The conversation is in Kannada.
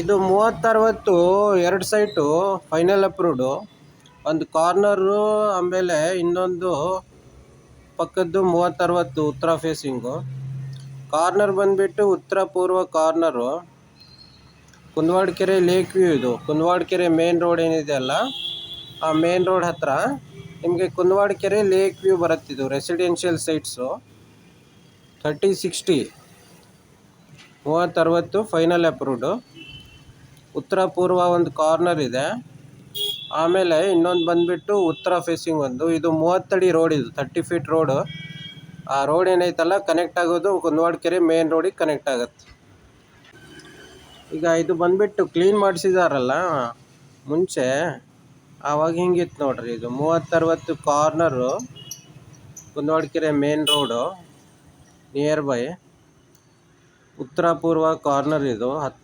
ಇದು ಮೂವತ್ತರವತ್ತು ಎರಡು ಸೈಟು ಫೈನಲ್ ಅಪ್ರೂವ್ಡು. ಒಂದು ಕಾರ್ನರು, ಆಮೇಲೆ ಇನ್ನೊಂದು ಪಕ್ಕದ್ದು ಮೂವತ್ತರವತ್ತು ಉತ್ತರ ಫೇಸಿಂಗು ಕಾರ್ನರ್ ಬಂದುಬಿಟ್ಟು ಉತ್ತರ ಪೂರ್ವ ಕಾರ್ನರು. ಕುಂದವಾಡಕೆರೆ ಲೇಕ್ ವ್ಯೂ ಇದು. ಕುಂದವಾಡಕೆರೆ ಮೇನ್ ರೋಡ್ ಏನಿದೆ ಅಲ್ಲ, ಆ ಮೇನ್ ರೋಡ್ ಹತ್ತಿರ ನಿಮಗೆ ಕುಂದವಾಡಕೆರೆ ಲೇಕ್ ವ್ಯೂ ಬರುತ್ತಿದ್ದು ರೆಸಿಡೆನ್ಷಿಯಲ್ ಸೈಟ್ಸು ಥರ್ಟಿ ಸಿಕ್ಸ್ಟಿ ಮೂವತ್ತರವತ್ತು ಫೈನಲ್ ಅಪ್ರೂವ್ಡು ಉತ್ತರ ಪೂರ್ವ ಒಂದು ಕಾರ್ನರ್ ಇದೆ. ಆಮೇಲೆ ಇನ್ನೊಂದು ಬಂದುಬಿಟ್ಟು ಉತ್ತರ ಫೇಸಿಂಗ್ ಒಂದು. ಇದು ಮೂವತ್ತಡಿ ರೋಡ್ ಇದು ತರ್ಟಿ ಫೀಟ್ ರೋಡು ಆ ರೋಡ್ ಏನೈತಲ್ಲ ಕನೆಕ್ಟ್ ಆಗೋದು ಕುಂದವಾಡಕೆರೆ ಮೇನ್ ರೋಡಿಗೆ ಕನೆಕ್ಟ್ ಆಗುತ್ತೆ. ಈಗ ಇದು ಬಂದುಬಿಟ್ಟು ಕ್ಲೀನ್ ಮಾಡಿಸಿದಾರಲ್ಲ, ಮುಂಚೆ ಆವಾಗ ಹಿಂಗಿತ್ತು ನೋಡ್ರಿ ಇದು. ಮೂವತ್ತರವತ್ತು corner Kundavadakere main road near by ಉತ್ತರ ಪೂರ್ವ ಕಾರ್ನರ್ ಇದು. ಹತ್ತು